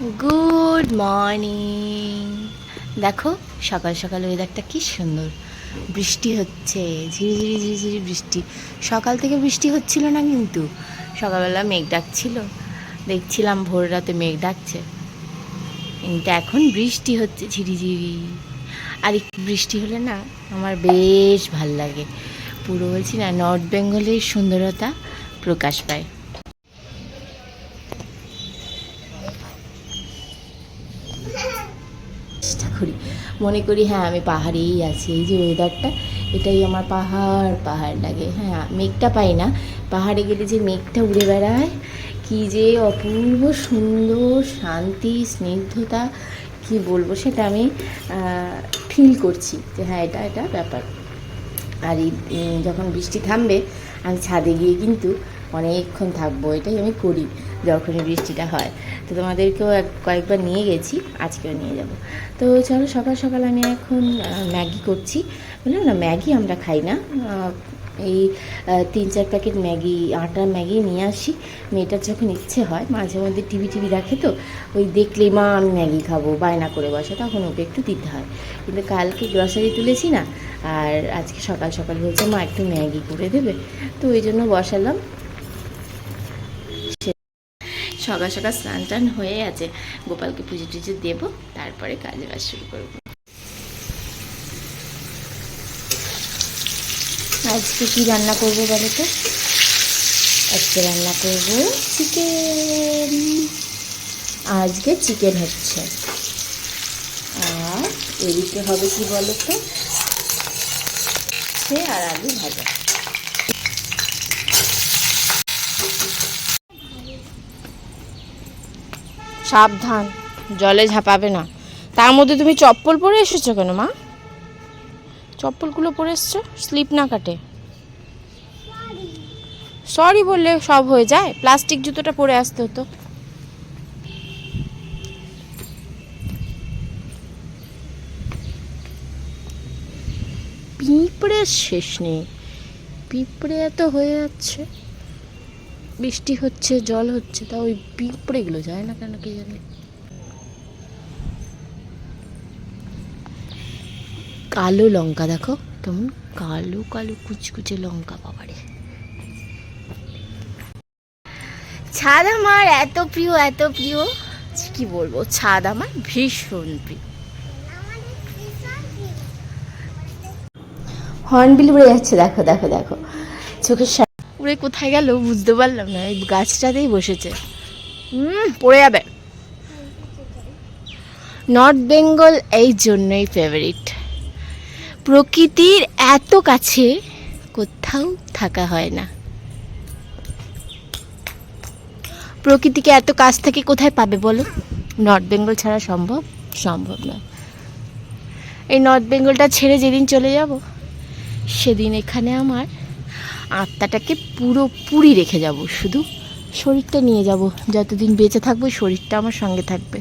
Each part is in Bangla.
গুড মর্নিং দেখো, সকাল সকাল ওয়েদারটা কি সুন্দর। বৃষ্টি হচ্ছে ঝিরিঝিরি ঝিরিঝিরি বৃষ্টি। সকাল থেকে বৃষ্টি হচ্ছিল না কিন্তু। সকালবেলা মেঘ ডাকছিল। দেখছিলাম ভোর রাতে মেঘ ডাকছে। কিন্তু এখন বৃষ্টি হচ্ছে ঝিরিঝিরি আর একটু বৃষ্টি হলে না, আমার বেশ ভালো লাগে। পুরো বলছি না, নর্থ বেঙ্গলের সুন্দরতা প্রকাশ পায় চেষ্টা করি মনে করি হ্যাঁ আমি পাহাড়েই আছি। এই যে ওয়েদারটা এটাই আমার পাহাড় পাহাড় লাগে। হ্যাঁ মেঘটা পাই না। পাহাড়ে গেলে যে মেঘটা উড়ে বেড়ায়, কি যে অপূর্ব সুন্দর শান্তি, স্নিগ্ধতা, কি বলব সেটা আমি ফিল করছি যে হ্যাঁ এটা এটা ব্যাপার। আর এই যখন বৃষ্টি থামবে, আমি ছাদে গিয়ে কিন্তু অনেকক্ষণ থাকব, এটাই আমি করি। যখনই বৃষ্টিটা হয়। তো তোমাদেরকেও এক, কয়েকবার নিয়ে গেছি, আজকেও নিয়ে যাব। তো চলো সকাল সকাল আমি এখন ম্যাগি করছি। বললাম না, ম্যাগি আমরা খাই না। এই তিন চার প্যাকেট ম্যাগি, আটা ম্যাগি নিয়ে আসি। মেয়েটার যখন ইচ্ছে হয়, মাঝে মধ্যে টিভি টিভি রাখে তো, ওই দেখলে, মা, আমি ম্যাগি খাব, বায়না করে বসে। তখন ওকে একটু দিতে হয়। কিন্তু কালকে গ্রসারি তুলেছি না, আর আজকে সকাল সকাল বলছে, মা, একটু ম্যাগি করে দেবে। তো ওই জন্য বসালাম। সকাল সকাল স্নান টান হয়ে আছে। গোপালকে পুজো টুজো দেবো, তারপরে কাজে বাজ শুরু করব। আজকে কি রান্না করব বলো তো? আজকে রান্না করব চিকেন আজকে চিকেন হচ্ছে। আর এদিকে হবে কি বলো তো? সে আর আলু ভাজা। সাবধান, জলে ঝাঁপাবে না। তার মধ্যে তুমি চপ্পল পরে এসেছ কেন, মা? চপ্পলগুলো পরে এসছো? স্লিপ না কাটে। সরি বললে সব হয়ে যায়। প্লাস্টিক জুতোটা পরে আসতে হতো। পিঁপড়ের শেষ নেই। পিঁপড়ে এত হয়ে যাচ্ছে। বৃষ্টি হচ্ছে, জল হচ্ছে, তা ওই পিঁপড়েগুলো যায় না কেন কে জানে? কালো লঙ্কা দেখো, কেমন কালো কালো কুচকুচে লঙ্কা বাবারে। ছাদ আমার এত প্রিয় এত প্রিয়। কি বলব, ছাদ আমার ভীষণ প্রিয়। হর্নবিল উড়ে যাচ্ছে, দেখো দেখো দেখো। চোখের উড়ে কোথায় গেল বুঝতে পারলাম না, এই গাছটাতেই বসেছে। হুম পড়ে যাবে। নর্থ বেঙ্গল এই জন্যই ফেভারিট প্রকৃতির এত কাছে কোথাও থাকা হয় না। প্রকৃতিকে এত কাছ থেকে কোথায় পাবে বলো? নর্থ বেঙ্গল ছাড়া সম্ভব? সম্ভব নয়। এই নর্থ বেঙ্গলটা ছেড়ে যেদিন চলে যাব, সেদিন এখানে আমার আত্মাটাকে পুরোপুরি রেখে যাব, শুধু শরীরটা নিয়ে যাব। যতদিন বেঁচে থাকব, শরীরটা আমার সঙ্গে থাকবে।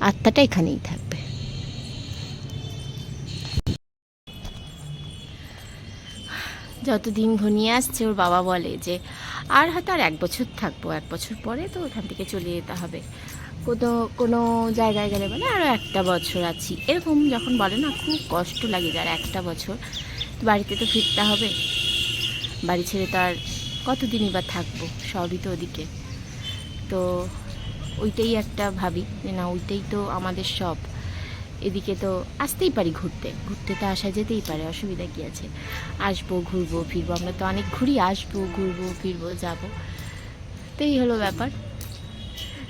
আত্মাটা এখানেই থাকবে। যতদিন ঘনিয়ে আসছে, ওর বাবা বলে যে, আর হয়তো আর এক বছর থাকব, এক বছর পরে তো ওখান থেকে চলে যেতে হবে। কোনো কোনো জায়গায় গেলে বলে আরও একটা বছর আছি। এরকম যখন বলে না, খুব কষ্ট লাগে যার একটা বছর। বাড়িতে তো ফিরতে হবে। বাড়ি ছেড়ে তো আর কতদিনই বা থাকব, সবই তো ওদিকে। তো ওইটাই একটা ভাবি যে না, ওইটাই তো আমাদের সব। এদিকে তো আসতেই পারি ঘুরতে ঘুরতে তো আসা যেতেই পারে, অসুবিধা কী আছে? আসব, ঘুরবো, ফিরবো, আমরা তো অনেক ঘুরি, আসব, ঘুরবো, ফিরবো, যাব। তো এই হলো ব্যাপার।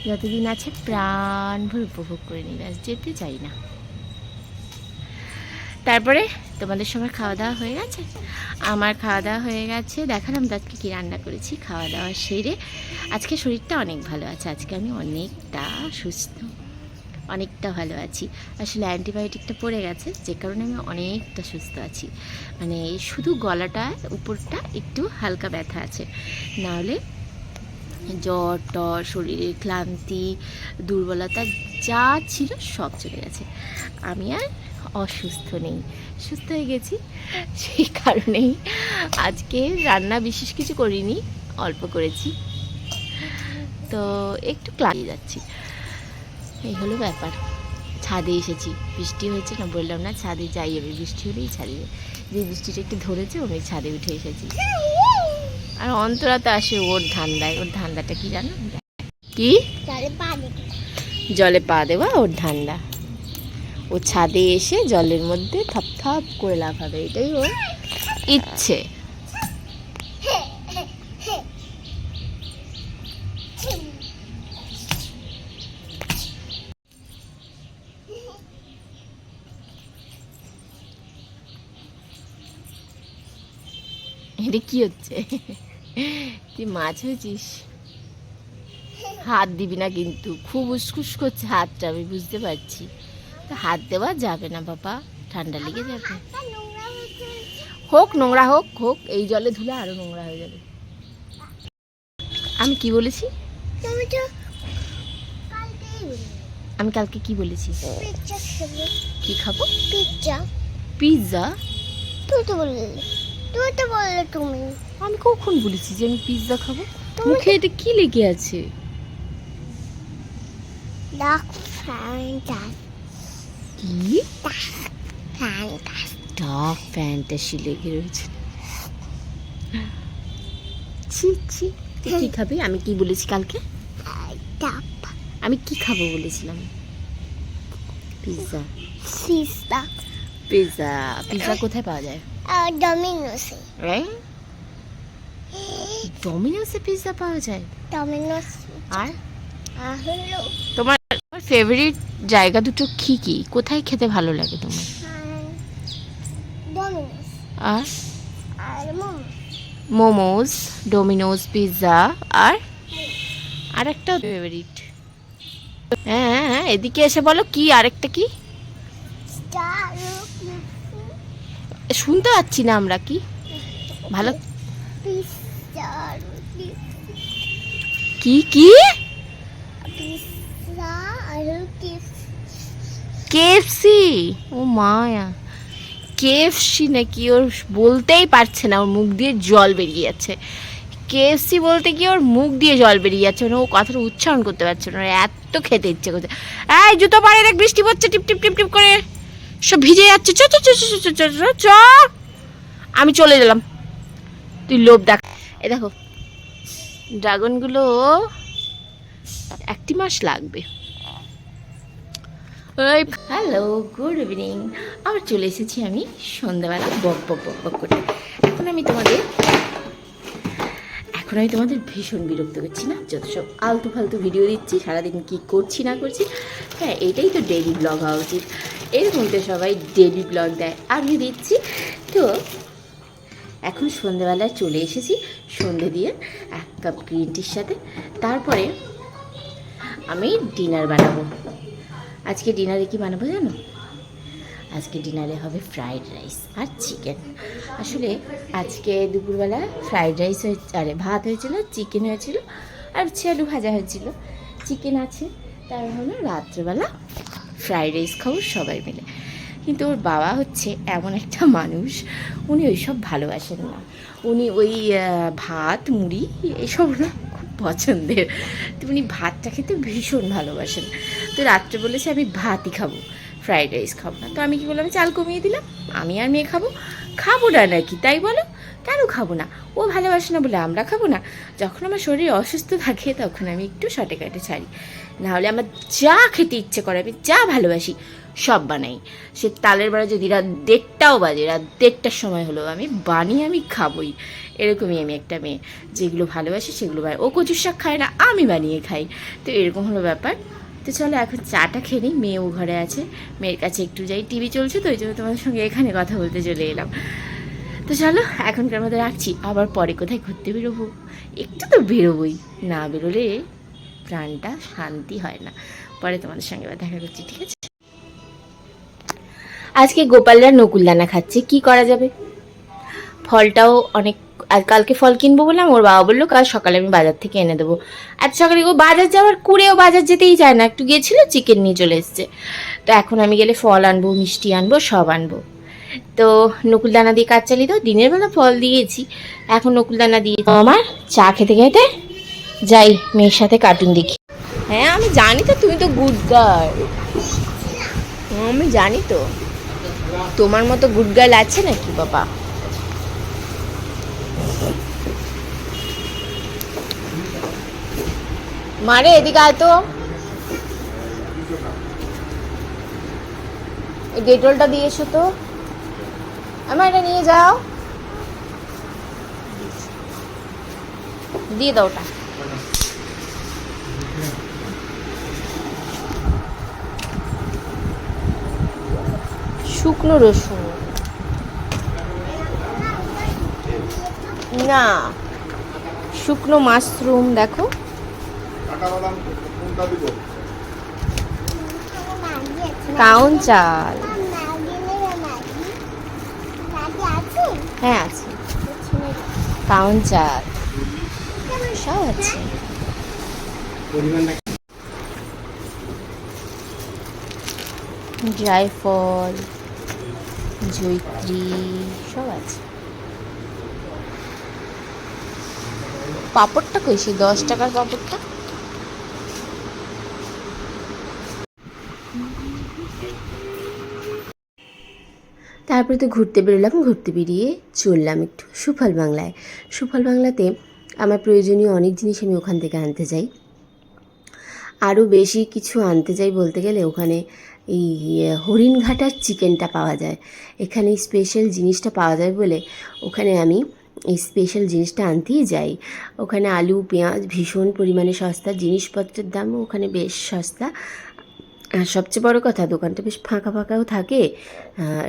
যতদিন আছে প্রাণ ভরে উপভোগ করে নিই, ব্যাস, যেতে চাই না। তারপরে তোমাদের সবার খাওয়া দাওয়া হয়ে গেছে? আমার খাওয়া দাওয়া হয়ে গেছে। দেখালাম আজকে কী রান্না করেছি। খাওয়া দাওয়া সেরে আজকে শরীরটা অনেক ভালো আছে। আজকে আমি অনেকটা সুস্থ, অনেকটা ভালো আছি। আসলে অ্যান্টিবায়োটিকটা পড়ে গেছে, যে কারণে আমি অনেকটা সুস্থ আছি। মানে শুধু গলাটা, উপরটা একটু হালকা ব্যথা আছে। নাহলে জ্বর, টর শরীরের ক্লান্তি, দুর্বলতা যা ছিল সব চলে গেছে। আমি আর অসুস্থ নেই। সুস্থ হয়ে গেছি সেই কারণেই আজকে রান্না বিশেষ কিছু করিনি, অল্প করেছি। তো একটু ক্লান্তি যাচ্ছি। এই হলো ব্যাপার। ছাদে এসেছি। বৃষ্টি হয়েছে না, বললাম না ছাদে যাই আমি। বৃষ্টি হলেই ছাদে যে বৃষ্টিটা একটু ধরেছে, আমি ছাদে উঠে এসেছি। আর অন্তরা তো আসে ওর ধান্দায়। ওর ধান্দাটা কি জানো? কি? জলে পা দেওয়া ওর ধান্দা। ও ছাদে এসে জলের মধ্যে থাপ থাপ করে লাফাবে। এটাই ওর ইচ্ছে। এটা কি হচ্ছে? তুই মাছ হয়েছিস? হাত দিবি না কিন্তু। খুব উসকুস করছে হাতটা আমি বুঝতে পারছি। তো হাত দেওয়া যাবে না বাবা ঠান্ডা লেগে যাবে। হোক নোংরা হোক হোক এই জলে ধুলে আরও নোংরা হয়ে যাবে। আমি কি বলেছি? আমি কালকে কি বলেছি? কি খাব? পিৎজা পিৎজা তুই তো বললে। তুই তো বললে তুমি। আমি কখন বলেছি যে আমি পিৎজা খাব? তুমি- মুখে এটা কি লেগে আছে? ডাক ফ্যান্টাস কি? ফ্যান্টাস ডার্ক ফ্যান্টাসি লেগে রয়েছে। ছি ছি। তুই কি খাবি? আমি কি বলেছি কালকে? ডাক আমি কি খাব বলেছিলাম? পিৎজা সিস্তা পিৎজা পিৎজা কোথায় পাওয়া যায়? ডমিনোসে ডমিনোসে পিৎজা পাওয়া যায়? ডমিনোস আর? হলো তোমার ফেভারিট জায়গা দুটো কি কি? কোথায় খেতে ভালো লাগে তোমার? ডমিনোস আর? আর মোমো। মোমোস ডোমিনোস পিৎজা আর? আর একটা ফেভারিট হ্যাঁ হ্যাঁ, হ্যাঁ এদিকে এসে বলো কি আরেকটা কি? স্টার শুনতে পাচ্ছি না আমরা কি? ভালো কি কি? কেএফসি? ও মায়া। কেএফসি নাকি ওর বলতেই পারছে না, ওর মুখ দিয়ে জল বেরিয়ে যাচ্ছে। কেএফসি বলতে গিয়ে ওর মুখ দিয়ে জল বেরিয়ে যাচ্ছে মানে ও কথাটা উচ্চারণ করতে পারছে না এত খেতে ইচ্ছে করছে। এই জুতো পাড়ে দেখ, বৃষ্টি পড়ছে, টিপ টিপ টিপ টিপ করে। সব ভিজে যাচ্ছে। চ চ চ আমি চলে গেলাম। তুই লোভ দেখ। এ দেখো ড্রাগনগুলো একটি মাস লাগবে। হ্যালো গুড ইভিনিং আবার চলে এসেছি আমি সন্ধ্যাবেলা। বক বক বক বক করে। এখন আমি তোমাদের এখন আমি তোমাদের ভীষণ বিরক্ত করছি না? যত সব আলতু ফালতু ভিডিও দিচ্ছি সারাদিন কী করছি না করছি হ্যাঁ এটাই তো ডেইলি ব্লগ হওয়া উচিত। এরকম তো সবাই ডেলি ব্লগ দেয়। আমি দিচ্ছি। তো, এখন সন্ধেবেলায় চলে এসেছি সন্ধে দিয়ে এক কাপ গ্রিন টির সাথে। তারপরে আমি ডিনার বানাবো। আজকে ডিনারে কি বানাবো জানো? আজকে ডিনারে হবে ফ্রাইড রাইস আর চিকেন আসলে আজকে দুপুরবেলা ফ্রাইড রাইস হয়ে, আরে ভাত হয়েছিল চিকেন হয়েছিল, আর আলু ভাজা হয়েছিল। চিকেন আছে, তার হলো রাত্রেবেলা ফ্রাইড রাইস খাব সবাই মিলে। কিন্তু ওর বাবা হচ্ছে এমন একটা মানুষ, উনি ওইসব ভালোবাসেন না। উনি ওই ভাত, মুড়ি এসব না খুব পছন্দের। তো উনি ভাতটা খেতে ভীষণ ভালোবাসেন। তো রাত্রে বলেছে, আমি ভাতই খাব, ফ্রাইড রাইস খাব না। তো আমি কি বললাম, চাল কমিয়ে দিলাম, আমি আর মেয়ে খাব। খাব না নাকি? তাই বলো? কেন খাব না? ও ভালোবাসে না বলে আমরা খাব না। যখন আমার শরীর অসুস্থ থাকে, তখন আমি একটু শটে কাটে ছাড়ি। নাহলে আমার যা খেতে ইচ্ছে করে, আমি যা ভালোবাসি, সব বানাই। সে তালের বেলা যদি রাত দেড়টাও বাজে, রাত দেড়টার সময় হলো আমি বানিয়ে আমি খাবোই। এরকমই আমি একটা মেয়ে। যেগুলো ভালোবাসি সেগুলো ও কচুর শাক খায় না, আমি বানিয়ে খাই। তো এরকম হলো ব্যাপার। তো চলো, এখন চাটা খেয়ে নিই মেয়েও ঘরে আছে, মেয়ের কাছে একটু যাই টিভি চলছে তো, ওই জন্য তোমাদের সঙ্গে এখানে কথা বলতে চলে এলাম। তো চলো, এখনকার মতো রাখছি, আবার পরে কোথায় ঘুরতে বেরোবো? একটু তো বেরোবোই, না বেরোলে প্রাণটা শান্তি হয় না। পরে তোমাদের সঙ্গে আবার দেখা করছি, ঠিক আছে? আজকে গোপালরা নকুলদানা খাচ্ছে, কি করা যাবে? ফলটাও অনেক আর কালকে ফল কিনবো বললাম, ওর বাবা বলল, কাল সকালে আমি বাজার থেকে এনে দেবো। আজ সকালে ও বাজার যাওয়ার কুড়েও বাজার যেতেই চায় না, একটু গিয়েছিল চিকেন নিয়ে চলে এসছে। তো এখন আমি গেলে ফল আনব, মিষ্টি আনব, সব আনব। তো নকুলদানা দিয়ে কাজ চালিয়ে দাও, দিনের বেলা ফল দিয়েছি। এখন নকুলদানা দিয়ে আমার, চা খেতে খেতে যাই, মেয়ের সাথে কার্টুন দেখি। হ্যাঁ আমি জানি তো, তুমি তো গুড গার্ল আমি জানি তো। তোমার মতো গুড গার্ল আছে নাকি, বাবা? মারে, এদিকে আয় তো। ডেটলটা দিয়ে এসো তো। আমার এটা নিয়ে যাও। দিয়ে দাও ওটা। শুকনো রসুন। না, শুকনো মাশরুম, দেখো। বাদাম কোনটা দিব? কাউন চাল। হ্যাঁ আছে। কাউন চাল। সব আছে। জায়ফল জৈত্রী সব আছে। পাপড়টা কই সেই দশ টাকার পাপড়টা? তারপরে তো ঘুরতে বেরোলাম, ঘুরতে বেরিয়ে চললাম একটু সুফল বাংলায়। সুফল বাংলাতে আমার প্রয়োজনীয় অনেক জিনিস আমি ওখান থেকে আনতে যাই আরও বেশি কিছু আনতে যাই বলতে গেলে ওখানে এই হরিণঘাটার চিকেনটা পাওয়া যায়। এখানে স্পেশাল জিনিসটা পাওয়া যায় বলে ওখানে আমি এই স্পেশাল জিনিসটা আনতেই যাই। ওখানে আলু, পেঁয়াজ, ভীষণ পরিমাণে সস্তা, জিনিসপত্রের দামও ওখানে বেশ সস্তা। আর সবচেয়ে বড় কথা, দোকানটা বেশ ফাঁকা ফাঁকাও থাকে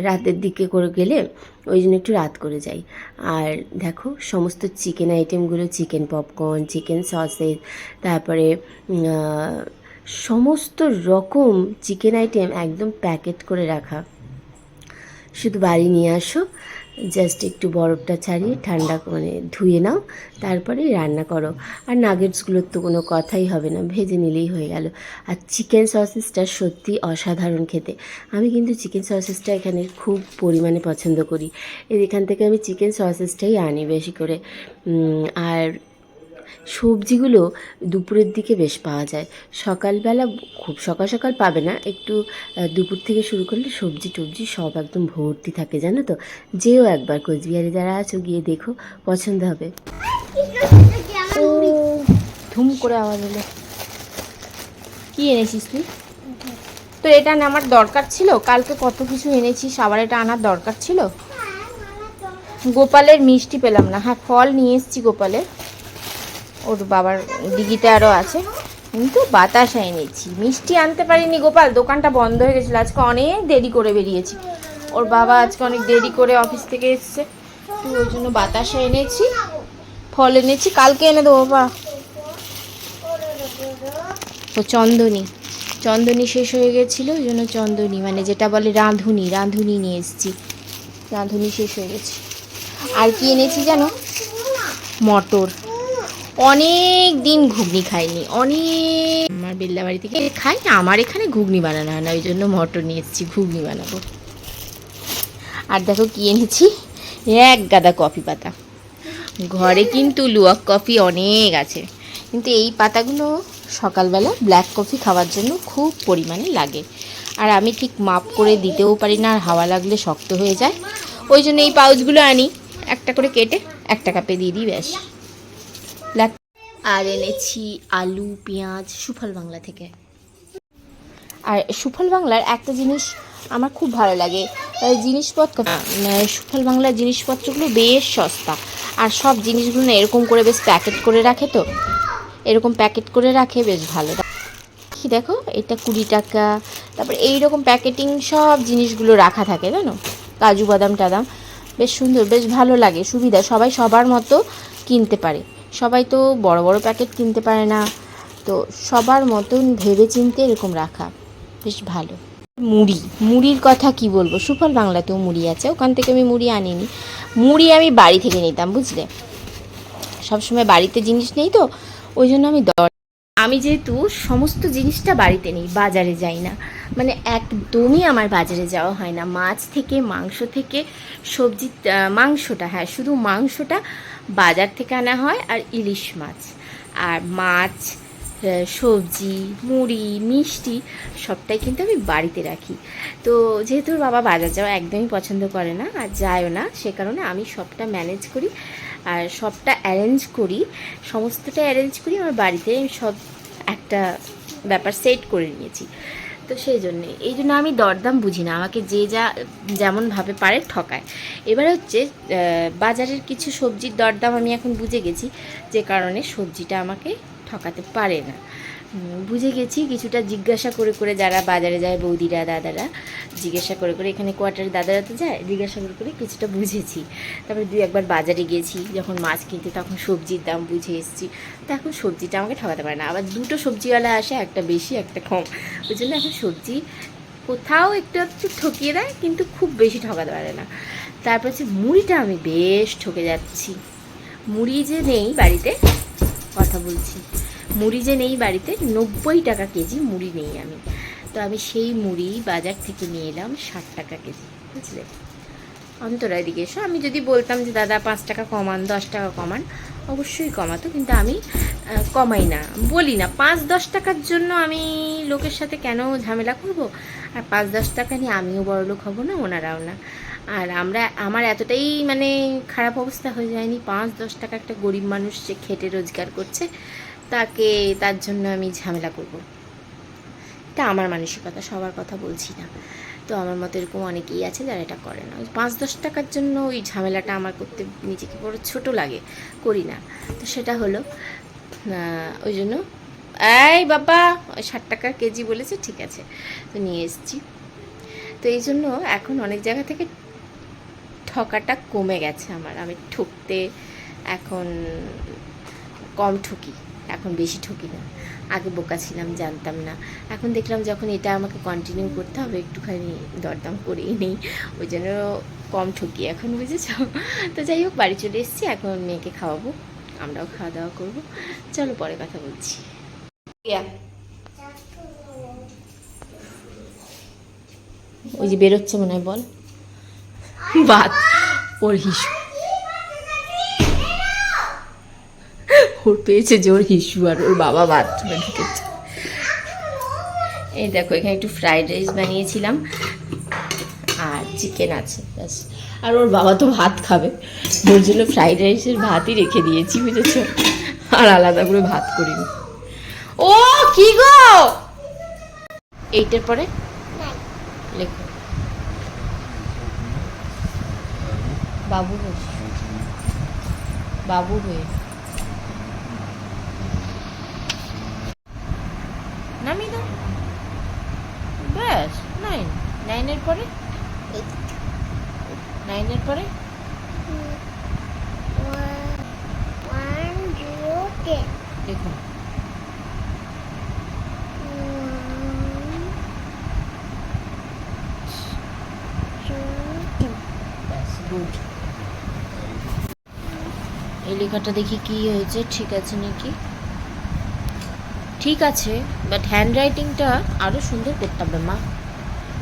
রাতের দিকে করে গেলে ওই জন্য একটু রাত করে যাই। আর দেখো, সমস্ত চিকেন আইটেমগুলো চিকেন পপকর্ন চিকেন সসেজ তারপরে সমস্ত রকম চিকেন আইটেম একদম প্যাকেট করে রাখা। শুধু বাড়ি নিয়ে আসো জাস্ট একটু বরফটা ছাড়িয়ে ঠান্ডা মানে ধুয়ে নাও, তারপরে রান্না করো। আর নাগেটসগুলোর তো কোনো কথাই হবে না, ভেজে নিলেই হয়ে গেল। আর চিকেন সসেসটা সত্যি অসাধারণ খেতে। আমি কিন্তু চিকেন সসেসটা এখানে খুব পরিমাণে পছন্দ করি। এখান থেকে আমি চিকেন সসেসটাই আনি বেশি করে। আর সবজিগুলো দুপুরের দিকে বেশ পাওয়া যায়। সকালবেলা খুব সকাল সকাল পাবে না একটু দুপুর থেকে শুরু করলে সবজি টবজি সব একদম ভর্তি থাকে জানো তো? যেও একবার কোচবিহারে যারা আছো গিয়ে দেখো পছন্দ হবে। ধুম করে আওয়াজ হলো কি এনেছিস তুই? তো এটা না আমার দরকার ছিল কালকে কত কিছু এনেছিস আবার এটা আনার দরকার ছিল। গোপালের মিষ্টি পেলাম না। হ্যাঁ ফল নিয়ে এসেছি গোপালের। ওর বাবার দিঘিতে আরও আছে। কিন্তু বাতাসা এনেছি মিষ্টি আনতে পারিনি গোপাল, দোকানটা বন্ধ হয়ে গেছিল। আজকে অনেক দেরি করে বেরিয়েছি। ওর বাবা আজকে অনেক দেরি করে অফিস থেকে এসছে। তো ওই জন্য বাতাসা এনেছি, ফল এনেছি, কালকে এনে দেবো বা ও চন্দনী চন্দনী শেষ হয়ে গেছিল, ওই জন্য চন্দনী মানে যেটা বলে রাঁধুনি রাঁধুনি নিয়ে এসেছি। রাঁধুনি শেষ হয়ে গেছে। আর কি এনেছি জানো? মটর। অনেক দিন ঘুগনি খাইনি, অনেক আমার বেল্লা বাড়ি থেকে খাই না আমার এখানে ঘুগনি বানানো হয় না, ওই জন্য মটর নিয়ে এসেছি, ঘুগনি বানাবো। আর দেখো কি এনেছি? এক গাদা কফি পাতা। ঘরে কিন্তু লুয়াক কফি অনেক আছে, কিন্তু এই পাতাগুলো সকালবেলা ব্ল্যাক কফি খাওয়ার জন্য খুব পরিমাণে লাগে। আর আমি ঠিক মাপ করে দিতেও পারি না, আর হাওয়া লাগলে শক্ত হয়ে যায়। ওই জন্য এই পাউচগুলো আনি, একটা করে কেটে একটা কাপে দিয়ে দিই, ব্যাস। আর এনেছি আলু, পেঁয়াজ, সুফল বাংলা থেকে। আর সুফল বাংলার একটা জিনিস আমার খুব ভালো লাগে জিনিসপত্র সুফল বাংলার জিনিসপত্রগুলো বেশ সস্তা। আর সব জিনিসগুলো এরকম করে বেশ প্যাকেট করে রাখে তো, এরকম প্যাকেট করে রাখে বেশ ভালো। কি দেখো, এটা কুড়ি টাকা, তারপর এই রকম প্যাকেটিং সব জিনিসগুলো রাখা থাকে, জানো? কাজু বাদাম টাদাম, বেশ সুন্দর, বেশ ভালো লাগে, সুবিধা, সবাই সবার মতো কিনতে পারে। সবাই তো বড় বড় প্যাকেট কিনতে পারে না। তো সবার মতন ভেবে চিনতে এরকম রাখা বেশ ভালো। মুড়ি, মুড়ির কথা কি বলব? সুফল বাংলাতেও মুড়ি আছে, ওখান থেকে আমি মুড়ি আনিনি। মুড়ি আমি বাড়ি থেকে নিতাম, বুঝলে? সবসময় বাড়িতে জিনিস নেই তো, ওই জন্য আমি দর আমি যেহেতু সমস্ত জিনিসটা বাড়িতে নিই, বাজারে যাই না। মানে একদমই আমার বাজারে যাওয়া হয় না। মাছ থেকে, মাংস থেকে, সবজি মাংসটা হ্যাঁ শুধু মাংসটা বাজার থেকে আনা হয় আর ইলিশ মাছ। আর মাছ সবজি, মুড়ি, মিষ্টি সবটাই কিন্তু আমি বাড়িতে রাখি। তো যেহেতু বাবা বাজার যাওয়া একদমই পছন্দ করে না আর যায়ও না, সে কারণে আমি সবটা ম্যানেজ করি আর সবটা অ্যারেঞ্জ করি। সমস্তটা অ্যারেঞ্জ করি, আমার বাড়িতে সব একটা ব্যাপার সেট করে নিয়েছি। তো সেই জন্যে। এই জন্য আমি দরদাম বুঝি না। আমাকে যে যা যেমনভাবে পারে ঠকায়। এবার হচ্ছে বাজারের কিছু সবজির দরদাম আমি এখন বুঝে গেছি, যে কারণে সবজিটা আমাকে ঠকাতে পারে না। বুঝে গেছি, কিছুটা জিজ্ঞাসা করে করে যারা বাজারে যায়, বৌদিরা, দাদারা, জিজ্ঞাসা করে করে এখানে কোয়ার্টারে দাদারা তো যায়, জিজ্ঞাসা করে করে কিছুটা বুঝেছি। তারপরে দুই একবার বাজারে গেছি, যখন মাছ কিনতে, তখন সবজির দাম বুঝে এসেছি। তো এখন সবজিটা আমাকে ঠকাতে পারে না। আবার দুটো সবজিওয়ালা আসে, একটা বেশি, একটা কম। ওই জন্য এখন সবজি কোথাও একটু একটু ঠকিয়ে দেয়, কিন্তু খুব বেশি ঠকাতে পারে না। তারপর হচ্ছে মুড়িটা আমি বেশ ঠকে যাচ্ছি। মুড়ি যে নেই বাড়িতে, কথা বলছি। মুড়ি যে নেই বাড়িতে, নব্বই টাকা কেজি মুড়ি নেই আমি। তো আমি সেই মুড়ি বাজার থেকে নিয়ে এলাম ষাট টাকা কেজি, বুঝলে? অন্তরা, এদিকে এসো। আমি যদি বলতাম যে, দাদা, পাঁচ টাকা কমান, দশ টাকা কমান, অবশ্যই কমাতো, কিন্তু আমি কমাই না। বলি না, পাঁচ দশ টাকার জন্য আমি লোকের সাথে কেন ঝামেলা করব? আর পাঁচ দশ টাকা নিয়ে আমিও বড় লোক হব না, ওনারাও না। আর আমরা, আমার এতটাই মানে খারাপ অবস্থা হয়ে যায়নি। পাঁচ দশ টাকা একটা গরিব মানুষ যে খেটে রোজগার করছে তাকে তার জন্য আমি ঝামেলা করব। এটা আমার মানসিকতা, সবার কথা বলছি না। তো আমার মতো এরকম অনেকেই আছে যারা এটা করে না। ওই পাঁচ দশ টাকার জন্য ওই ঝামেলাটা আমার করতে নিজেকে বড় ছোট লাগে, করি না। তো সেটা হলো ওই জন্য, এই বাবা, ওই ষাট টাকা কেজি বলেছে, ঠিক আছে। তো নিয়ে এসেছি। তো এই জন্য এখন অনেক জায়গা থেকে ঠকাটা কমে গেছে আমার। আমি ঠকতে এখন কম ঠকি। এখন বেশি ঠকি না। আগে বোকা ছিলাম, জানতাম না। এখন দেখলাম যখন এটা আমাকে কন্টিনিউ করতে হবে, একটুখানি দরদাম করেই নেই। ওই জন্য কম ঠকি এখন, বুঝেছ? তো যাই হোক, বাড়ি চলে এসেছি, এখন মেয়েকে খাওয়াবো। আমরাও খাওয়া দাওয়া করব। চলো, পরে কথা বলছি। ওই যে বেরোচ্ছে মনে হয়, বল। ভাত ওর হিসু। ওর পেয়েছে যে ওর হিসু আর ওর বাবা বাথরুমে ঢুকেছে। এই দেখো, এখানে একটু ফ্রাইড রাইস বানিয়েছিলাম। আর চিকেন আছে, ব্যাস। আর ওর বাবা তো ভাত খাবে। ওর জন্য ফ্রাইড রাইসের ভাতই রেখে দিয়েছি, বুঝেছ? আর আলাদা করে ভাত করিনি। ও, কি গো? এইটার পরে? লেখো। বাবু বাবু হয়ে। নামিয়ে দাও। ব্যাস নাইন নাইনের পরে? নাইনের পরে? দেখুন গুড এই লেখাটা দেখি কি হয়েছে, ঠিক আছে নাকি? ঠিক আছে বাট হ্যান্ড রাইটিংটা আরও সুন্দর করতে হবে, মা।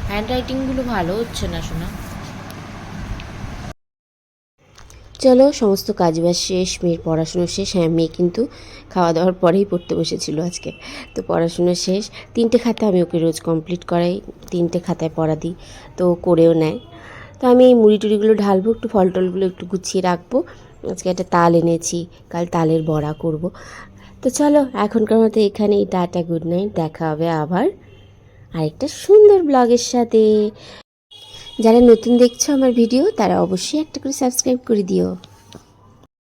হ্যান্ড রাইটিংগুলো ভালো হচ্ছে না শোনা চলো, সমস্ত কাজবাজ শেষ, মেয়ের পড়াশুনো শেষ। হ্যাঁ মেয়ে কিন্তু খাওয়া দাওয়ার পরেই পড়তে বসেছিল আজকে। তো পড়াশুনো শেষ। তিনটে খাতা আমি ওকে রোজ কমপ্লিট করাই। তিনটে খাতায় পড়া দিই, তো করেও নেয়। তো আমি এই মুড়ি টুড়িগুলো ঢালবো, একটু ফল টলগুলো একটু গুছিয়ে রাখব। আজকে একটা তাল এনেছি, কাল তালের বড়া করব। তো চলো, এখনকার মতো এখানেই টাটা গুড নাইট দেখা হবে আবার আরেকটা সুন্দর ব্লগের সাথে। যারা নতুন দেখছ আমার ভিডিও তারা অবশ্যই একটা করে সাবস্ক্রাইব করে দিও।